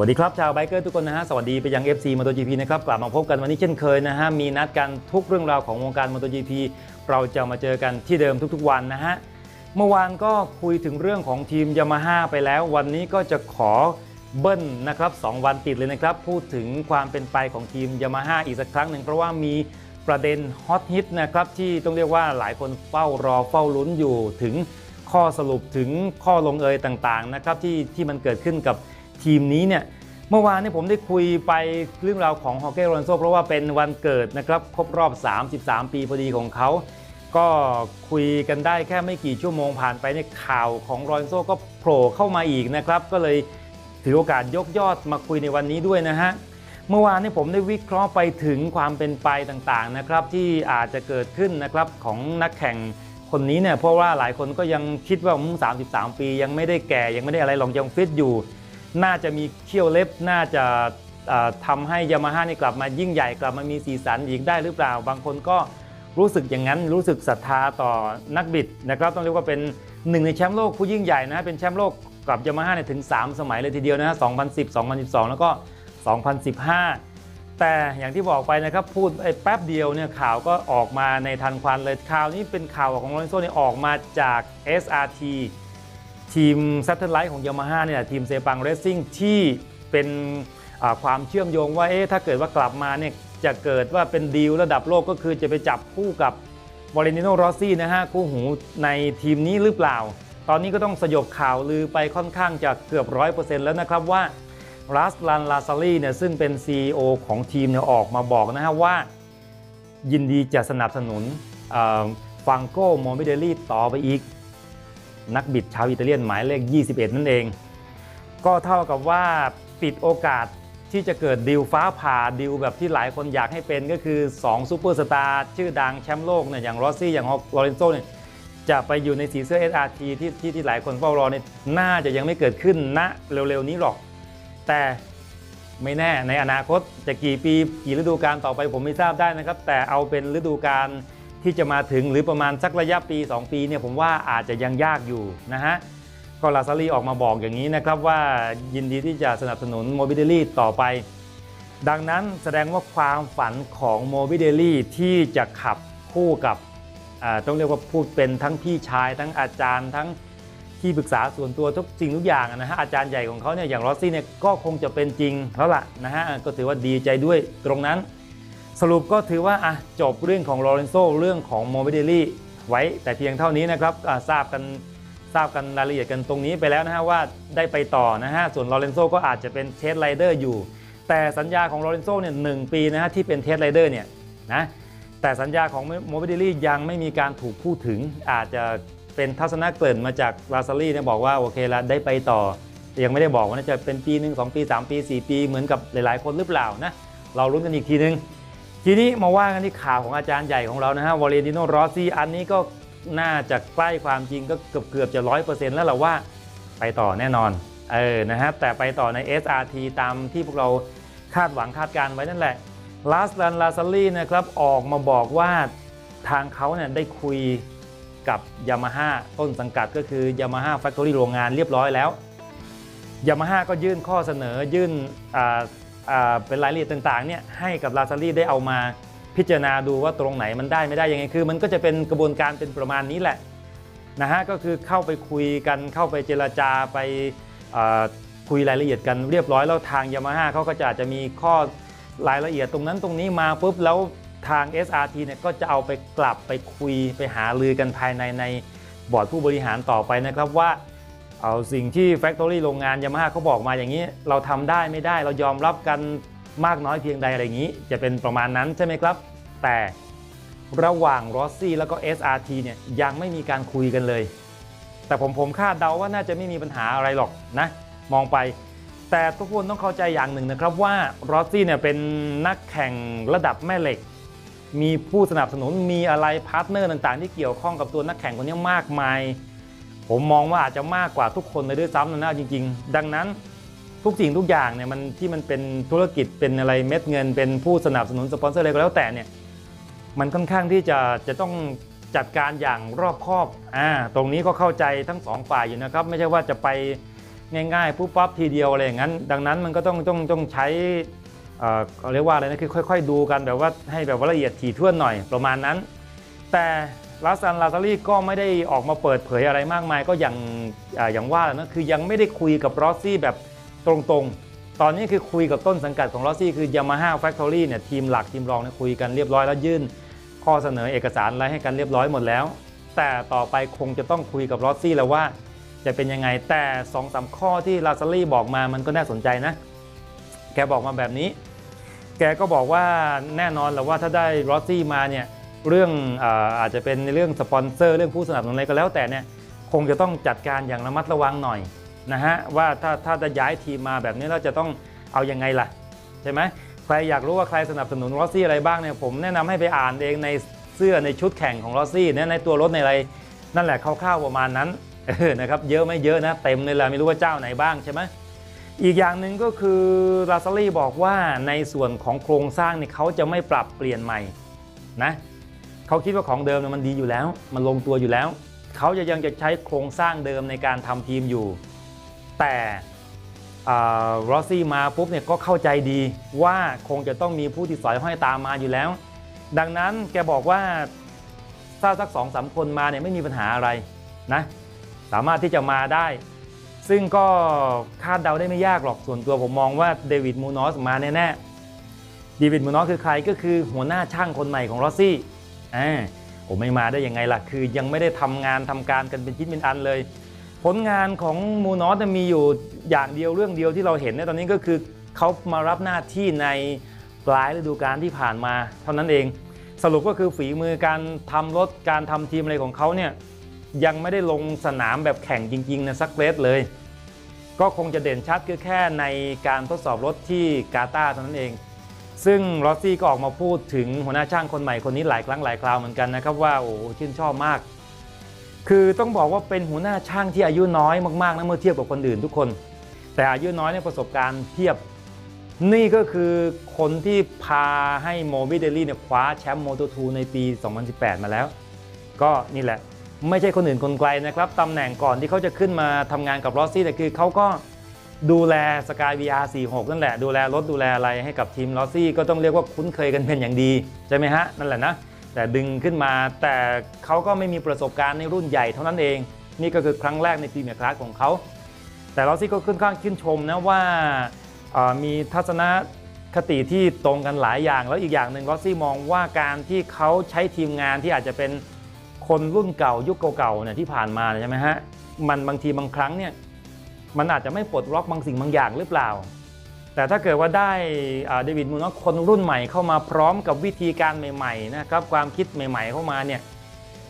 วัสดีครับชาวไบเกอร์ทุกคนนะฮะสวัสดีไปยัง FC MotoGP นะครับกลับมาพบกันวันนี้เช่นเคยนะฮะมีนัดกันทุกเรื่องราวของวงการ MotoGP เราจะมาเจอกันที่เดิมทุกๆวันนะฮะเมื่อวานก็คุยถึงเรื่องของทีมยามาฮ่าไปแล้ว วันนี้ก็จะขอเบิ้ลนะครับ2วันติดเลยนะครับ พูดถึงความเป็นไปของทีมยามาฮ่าอีกสักครั้งหนึ่งเพราะว่ามีประเด็นฮอตฮิตนะครับที่ต้องเรียกว่าหลายคนเฝ้ารอเฝ้าลุ้นอยู่ถึงข้อสรุปถึงข้อลงเอยต่างๆนะครับที่ที่มันเกิดขึ้นกับ ทีมนี้เนี่ยเมื่อวานนี้ผมได้คุยไปเรื่องราวของฮอเก้โรนโซเพราะว่าเป็นวันเกิดนะครับครบรอบ 33 ปีพอดีของเขา ก็คุยกันได้แค่ไม่กี่ชั่วโมงผ่านไปในยข่าวของโรนโซก็โผล่เข้ามาอีกนะครับก็เลยถือโอกาสยกยอดมาคุยในวันนี้ด้วยนะฮะเมื่อวานนี้ผมได้วิเคราะห์ไปถึงความเป็นไปต่างๆนะครับที่อาจจะเกิดขึ้นนะครับของนักแข่งคนนี้เนี่ยเพราะว่าหลายคนก็ยังคิดว่าอืม33 ปียังไม่ได้แก่ยังไม่ได้อะไรหรอกยังฟิตอยู่ น่าจะมีเขี้ยวเล็บน่าจะเอ่อทำให้ยามาฮ่านี่กลับมายิ่งใหญ่กลับมามีสีสันอีกได้หรือเปล่า บางคนก็รู้สึกอย่างนั้นรู้สึกศรัทธาต่อนักบิดนะครับต้องเรียกว่าเป็นหนึ่งในแชมป์โลกผู้ยิ่งใหญ่นะเป็นแชมป์โลกกับยามาฮ่าเนี่ยถึง 3 สมัยเลยทีเดียวนะฮะ2010 2012 แล้วก็ 2015 แต่อย่างที่บอกไปนะครับพูดไอแป๊บเดียวเนี่ยข่าวก็ออกมาในทันควันเลยข่าวนี้เป็นข่าวของโรนโซเนี่ยออกมาจาก SRT ทีม s a t e l l i t e ของ Yamaha เนี่ยทีมเซปังเร c ซิ่งที่เป็นความเชื่อมโยงว่าเอ๊ะถ้าเกิดว่ากลับมาเนี่ยจะเกิดว่าเป็นดีลระดับโลกก็คือจะไปจับคู่กับวอล e นิโนรอซี่นะฮะคู่หูในทีมนี้หรือเปล่า ตอนนี้ก็ต้องสยบข่าวลือไปค่อนข้างจะเกือบ 100%แล้วนะครับว่ารัสลันลาซารีเนี่ยซึ่งเป็น CEO ของทีมเนี่ยออกมาบอกนะฮะว่า ยินดีจะสนับสนุนฟังโก้โมบิเดลี่ต่อไปอีก นักบิดชาวอิตาเลียนหมายเลข 21 นั่นเอง ก็เท่ากับว่าปิดโอกาสที่จะเกิดดิวฟ้าผ่าดิวแบบที่หลายคนอยากให้เป็นก็คือ2ซูเปอร์สตาร์ชื่อดังแชมป์โลกเนี่ยอย่างรอสซี่อย่างลอเรนโซเนี่ยจะไปอยู่ในสีเสื้อ SRT ที่ที่ที่หลายคนเฝ้ารอเนี่ยน่าจะยังไม่เกิดขึ้นณเร็วๆนี้หรอก แต่ไม่แน่ในอนาคตจะกี่ปีกี่ฤดูกาลต่อไปผมไม่ทราบได้นะครับ แต่เอาเป็นฤดูกาล ที่จะมาถึงหรือประมาณสักระยะปี 2 ปีเนี่ยผมว่าอาจจะยังยากอยู่นะฮะก็ลาซารีออกมาบอกอย่างนี้นะครับว่ายินดีที่จะสนับสนุนโมบิเดลี่ต่อไป ดังนั้นแสดงว่าความฝันของโมบิเดลี่ที่จะขับคู่กับต้องเรียกว่าพูดเป็นทั้งพี่ชาย ทั้งอาจารย์ทั้งที่ปรึกษาส่วนตัวทุกสิ่งทุกอย่างนะฮะอาจารย์ใหญ่ของเขาเนี่ยอย่างรอสซี่เนี่ยก็คงจะเป็นจริงแล้วล่ะนะฮะก็ถือว่าดีใจด้วยตรงนั้น สรุปก็ถือว่าอะจบเรื่องของโรเลนโซเรื่องของโมบิเดลี่ไว้แต่เพียงเท่านี้นะครับทราบกันทราบกันรายละเอียดกันตรงนี้ไปแล้วนะฮะว่าได้ไปต่อนะฮะส่วนโรเลนโซก็อาจจะเป็นเทสไรเดอร์อยู่ แต่สัญญาของโรเลนโซเนี่ยหนึ่งปีนะฮะที่เป็นเทสไรเดอร์เนี่ยนะแต่สัญญาของโมบิเดลี่ยังไม่มีการถูกพูดถึงอาจจะเป็นทัศนะเกริ่นมาจากลาซารีเนี่ยบอกว่าโอเคละได้ไปต่อ ยังไม่ได้บอกว่าจะเป็นปีหนึ่งสองปีสามปีสี่ปีเหมือนกับหลายๆ คนหรือเปล่านะเราลุ้นกันอีกทีนึง ทีนี้มาว่ากันที่ข่าวของอาจารย์ใหญ่ของเรานะฮะวอลเลนติโนรอสซี่อันนี้ก็น่าจะใกล้ความจริงก็เกือบเกือบจะร้อยเปอร์เซ็นต์แล้วเราว่าไปต่อแน่นอนเออนะฮะแต่ไปต่อใน SRT ตามที่พวกเราคาดหวังคาดการณ์ไว้นั่นแหละลาสลันลาซารีนะครับออกมาบอกว่าทางเขาเนี่ยได้คุยกับยามาฮ่าต้นสังกัดก็คือยามาฮ่าแฟคทอรี่โรงงานเรียบร้อยแล้วยามาฮ่าก็ยื่นข้อเสนอยื่นอ่า เป็นรายละเอียดต่างๆเนี่ยให้กับลาซารีได้เอามาพิจารณาดูว่าตรงไหนมันได้ไม่ได้ยังไงคือ มันก็จะเป็นกระบวนการเป็นประมาณนี้แหละนะฮะก็คือเข้าไปคุยกันเข้าไปเจรจาไปคุยรายละเอียดกันเรียบร้อยแล้วทางยามาฮ่าเขาก็จะอาจจะมีข้อรายละเอียดตรงนั้นตรงนี้มาปุ๊บแล้วทาง SRT เนี่ยก็จะเอาไปกลับไปคุยไปหาลือกันภายในในบอร์ดผู้บริหารต่อไปนะครับว่า เอาสิ่งที่ Factory โรงงานยามาฮ่าเขาบอกมาอย่างนี้ เราทำได้ไม่ได้เรายอมรับกันมากน้อยเพียงใดอะไรอย่างนี้ จะเป็นประมาณนั้นใช่ไหมครับ แต่ระหว่างรอสซี่แล้วก็ SRT เนี่ยยังไม่มีการคุยกันเลย แต่ผมผมคาดเดาว่าน่าจะไม่มีปัญหาอะไรหรอกนะ มองไป แต่ทุกคนต้องเข้าใจอย่างหนึ่งนะครับว่ารอสซี่เนี่ยเป็นนักแข่งระดับแม่เหล็ก มีผู้สนับสนุนมีอะไรพาร์ทเนอร์ต่างๆ ที่เกี่ยวข้องกับตัวนักแข่งคนนี้มากมาย ผมมองว่าอาจจะมากกว่าทุกคนเลยด้วยซ้ำนะนะจริง ๆ ดังนั้นทุกสิ่งทุกอย่างเนี่ยมันที่มันเป็นธุรกิจเป็นอะไรเม็ดเงิน เป็นผู้สนับสนุนสปอนเซอร์อะไรก็แล้วแต่เนี่ยมันค่อนข้างที่จะจะต้องจัดการอย่างรอบคอบอ่าตรงนี้ก็เข้าใจทั้งสองฝ่ายอยู่นะครับ ไม่ใช่ว่าจะไปง่ายๆปุ๊บปั๊บทีเดียวอะไรอย่างนั้น ดังนั้นมันก็ต้องต้องต้องใช้เอ่อเขาเรียกว่าอะไรนะคือค่อย ๆ ดูกันแบบว่าให้แบบว่าละเอียดถี่ถ้วนหน่อยประมาณนั้น แต่ ลาซันลาซารีก็ไม่ได้ออกมาเปิดเผยอะไรมากมาย ก็อย่างอย่างว่าแหละนะคือยังไม่ได้คุยกับรอสซี่แบบตรงๆ ตอนนี้คือคุยกับต้นสังกัดของรอสซี่คือ Yamaha Factory เนี่ยทีมหลักทีมรองเนี่ยคุยกันเรียบร้อยแล้วยื่น ข้อเสนอเอกสารอะไรให้กันเรียบร้อยหมดแล้ว แต่ต่อไปคงจะต้องคุยกับรอสซี่แล้วว่าจะเป็นยังไงแต่2อสข้อที่ลาซารีบอกมามันก็น่าสนใจนะ แกบอกมาแบบนี้ แกก็บอกว่าแน่นอนแหละว่าถ้าได้รอสซี่มาเนี่ย เรื่องอาอาจจะเป็นในเรื่องสปอนเซอร์เรื่องผู้สนับสนุนอะไรก็แล้วแต่เนี่ยคงจะต้องจัดการอย่างระมัดระวังหน่อยนะฮะว่าถ้าถ้าจะย้ายทีมมาแบบนี้เราจะต้องเอายังไงล่ะใช่ไหมใครอยากรู้ว่าใครสนับสนุนรอสซี่อะไรบ้างเนี่ยผมแนะนำให้ไปอ่านเองในเสื้อในชุดแข่งของรอสซี่เนี่ยในตัวรถในอะไรนั่นแหละคร่าวๆประมาณนั้นนะครับเยอะไม่เยอะนะเต็มเลยแหละไม่รู้ว่าเจ้าไหนบ้างใช่ไหมอีกอย่างหนึ่งก็คือลาซารีบอกว่าในส่วนของโครงสร้างเนี่ยเขาจะไม่ปรับเปลี่ยนใหม่นะ เขาคิดว่าของเดิมเนี่ยมันดีอยู่แล้ว มันลงตัวอยู่แล้ว เขาจะยังจะใช้โครงสร้างเดิมในการทำทีมอยู่ แต่รอซี่มาปุ๊บเนี่ยก็เข้าใจดีว่าคงจะต้องมีผู้ที่สอยห้อยตามมาอยู่แล้ว ดังนั้นแกบอกว่าถ้าสักสองสามคนมาเนี่ยไม่มีปัญหาอะไรนะสามารถที่จะมาได้ ซึ่งก็คาดเดาได้ไม่ยากหรอกส่วนตัวผมมองว่าเดวิดมูนอสมาแน่ๆเดวิดมูนอสคือใครก็คือหัวหน้าช่างคนใหม่ของรอซี่ อ่าผมไม่มาได้ยังไงล่ะ คือยังไม่ได้ทำงานทำการกันเป็นชิ้นเป็นอันเลย ผลงานของมูนอสมีอยู่อย่างเดียวเรื่องเดียวที่เราเห็นในตอนนี้ก็คือเขามารับหน้าที่ในปลายฤดูกาลที่ผ่านมา เท่านั้นเอง สรุปก็คือฝีมือการทำรถการทำทีมอะไรของเขาเนี่ยยังไม่ได้ลงสนามแบบแข่งจริงๆนะสักเรสเลย ก็คงจะเด่นชัดคือแค่ในการทดสอบรถที่กาตาร์เท่านั้นเอง ซึ่งรอซี่ก็ออกมาพูดถึงหัวหน้าช่างคนใหม่คนนี้หลายครั้งหลายคราวเหมือนกันนะครับว่าโอ้ชื่นชอบมาก คือต้องบอกว่าเป็นหัวหน้าช่างที่อายุน้อยมากๆนะเมื่อเทียบกับคนอื่นทุกคน แต่อายุน้อยเนี่ยประสบการณ์เทียบ นี่ก็คือคนที่พาให้โมบิเดลี่เนี่ยคว้าแชมป์โมโตทูในปี 2018 มาแล้ว ก็นี่แหละ ไม่ใช่คนอื่นคนไกลนะครับตำแหน่งก่อนที่เขาจะขึ้นมาทำงานกับรอซี่แต่คือเขาก็ ดูแลสกาย VR 46 นั่นแหละ ดูแลรถดูแลอะไรให้กับทีมรอสซี่ก็ต้องเรียกว่าคุ้นเคยกันเป็นอย่างดี ใช่ไหมฮะ นั่นแหละนะ แต่ดึงขึ้นมาแต่เขาก็ไม่มีประสบการณ์ในรุ่นใหญ่เท่านั้นเอง นี่ก็คือครั้งแรกในปีเมียคลาสของเขา แต่รอสซี่ก็ค่อนข้างชื่นชมนะว่ามีทัศนคติที่ตรงกันหลายอย่าง แล้วอีกอย่างหนึ่งรอสซี่มองว่าการที่เขาใช้ทีมงานที่อาจจะเป็นคนรุ่นเก่ายุคเก่าๆเนี่ยที่ผ่านมาใช่ไหมฮะมันบางทีบางครั้งเนี่ย มันอาจจะไม่ปลดล็อกบางสิ่งบางอย่างหรือเปล่า แต่ถ้าเกิดว่าได้เดวิดมูนอสคนรุ่นใหม่เข้ามาพร้อมกับวิธีการใหม่ๆนะครับความคิดใหม่ ๆ เข้ามาเนี่ย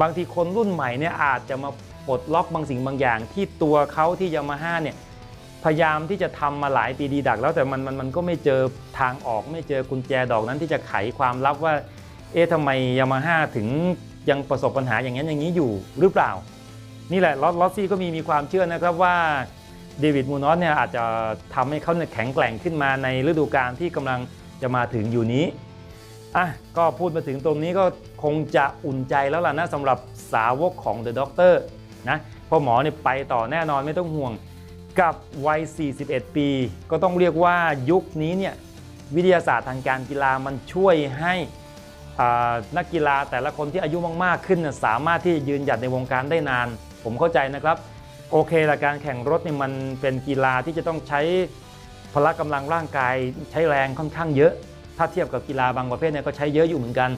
บางทีคนรุ่นใหม่เนี่ยอาจจะมาปลดล็อกบางสิ่งบางอย่าง ที่ตัวเขาที่ยามาฮ่าเนี่ยพยายามที่จะทำมาหลายปีดีดัก แล้วแต่มันมันมันก็ไม่เจอทางออก ไม่เจอกุญแจดอกนั้นที่จะไขความลับว่า เอ๊ะทำไมยามาฮ่าถึงยังประสบปัญหาอย่างนั้นอย่างนี้อยู่หรือเปล่า นี่แหละลอสซี่ก็มีมีความเชื่อนะครับว่า เดวิดมูนอสเนี่ยอาจจะทำให้เขาเนี่ยแข็งแกร่งขึ้นมาในฤดูกาลที่กำลังจะมาถึงอยู่นี้อะก็พูดมาถึงตรงนี้ก็คงจะอุ่นใจแล้วล่ะนะสำหรับสาวกของ The Doctor นะพราะหมอเนี่ยไปต่อแน่นอนไม่ต้องห่วงกับวัย 41 ปี ก็ต้องเรียกว่ายุคนี้เนี่ยวิทยาศาสตร์ทางการกีฬามันช่วยให้นักกีฬาแต่ละคนที่อายุมากๆขึ้น สามารถที่จะยืนหยัดในวงการได้นาน ผมเข้าใจนะครับ โอเคละการแข่งรถเนี่ยมันเป็นกีฬาที่จะต้องใช้พละกำลังร่างกายใช้แรงค่อนข้างเยอะ ถ้าเทียบกับกีฬาบางประเภทเนี่ยก็ใช้เยอะอยู่เหมือนกัน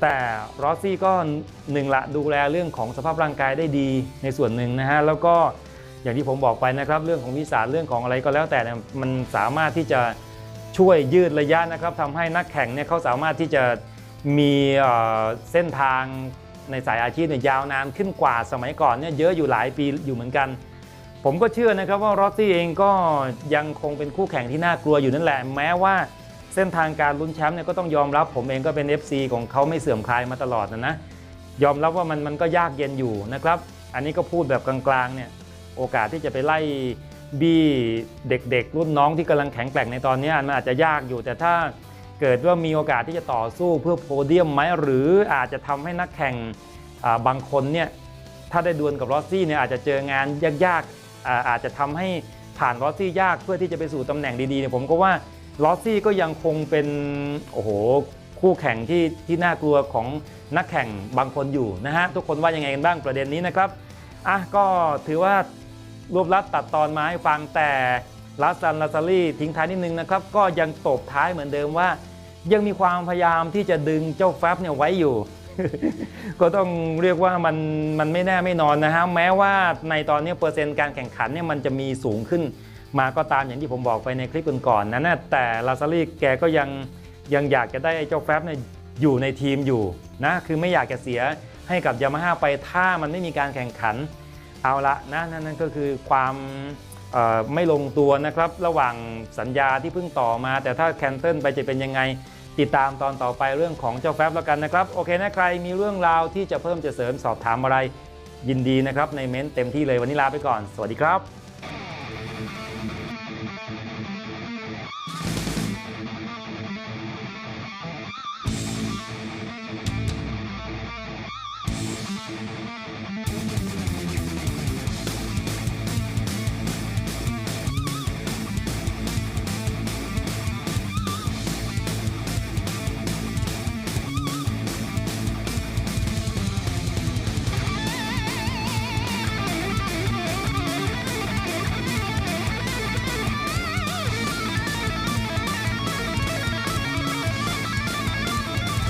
แต่รอสซี่ก็หนึ่งละดูแลเรื่องของสภาพร่างกายได้ดีในส่วนหนึ่งนะฮะแล้วก็อย่างที่ผมบอกไปนะครับ เรื่องของวิสาเรื่องของอะไรก็แล้วแต่เนี่ยมันสามารถที่จะช่วยยืดระยะนะครับทำให้นักแข่งเนี่ยเขาสามารถที่จะมีเส้นทาง ในสายอาชีพเนี่ยยาวนานขึ้นกว่าสมัยก่อนเนี่ยเยอะอยู่หลายปีอยู่เหมือนกัน ผมก็เชื่อนะครับว่าโรสซี่เองก็ยังคงเป็นคู่แข่งที่น่ากลัวอยู่นั่นแหละ แม้ว่าเส้นทางการลุ้นแชมป์เนี่ยก็ต้องยอมรับผมเองก็เป็น FC ของเขาไม่เสื่อมคลายมาตลอดนะนะยอมรับว่ามันมันก็ยากเย็นอยู่นะครับ อันนี้ก็พูดแบบกลางๆเนี่ยโอกาสที่จะไปไล่บี้เด็กๆ รุ่นน้องที่กำลังแข็งแกร่งในตอนนี้มันอาจจะยากอยู่แต่ถ้า เกิดว่ามีโอกาสที่จะต่อสู้เพื่อโพเดียมไหมหรืออาจจะทำให้นักแข่งบางคนเนี่ยถ้าได้ดวลกับรอสซี่เนี่ยอาจจะเจองานยากอ่าอาจจะทำให้ผ่านลอสซี่ยากเพื่อที่จะไปสู่ตำแหน่งดีๆเนี่ยผมก็ว่าลอสซี่ก็ยังคงเป็นโอ้โหคู่แข่งที่ที่น่ากลัวของนักแข่งบางคนอยู่นะฮะทุกคนว่ายังไงกันบ้างประเด็นนี้นะครับอะก็ถือว่ารวบรัดตัดตอนมาให้ฟังแต่ลาซันลาซารี่ทิ้งท้ายนิดนึงนะครับก็ยังตบท้ายเหมือนเดิมว่า ยังมีความพยายามที่จะดึงเจ้าแฟบเนี่ยไว้อยู่ ก็ต้องเรียกว่ามันมันไม่แน่ไม่นอนนะฮะแม้ว่าในตอนนี้เปอร์เซ็นต์การแข่งขันเนี่ยมันจะมีสูงขึ้น มาก็ตามอย่างที่ผมบอกไปในคลิปก่อนๆนั้นนะแต่ลาซารีแกก็ยังยังอยากจะได้เจ้าแฟบเนี่ยอยู่ในทีมอยู่นะคือไม่อยากจะเสียให้กับยามาฮ่าไปถ้ามันไม่มีการแข่งขันเอาละนะนั่นนั่นก็คือความไม่ลงตัวนะครับ ระหว่างสัญญาที่เพิ่งต่อมา แต่ถ้าแคนเซิลไปจะเป็นยังไง ติดตามตอนต่อไปเรื่องของเจ้าแฟบแล้วกันนะครับ โอเคนะใครมีเรื่องราวที่จะเพิ่มจะเสริมสอบถามอะไร ยินดีนะครับในเม้นเต็มที่เลยวันนี้ลาไปก่อน สวัสดีครับ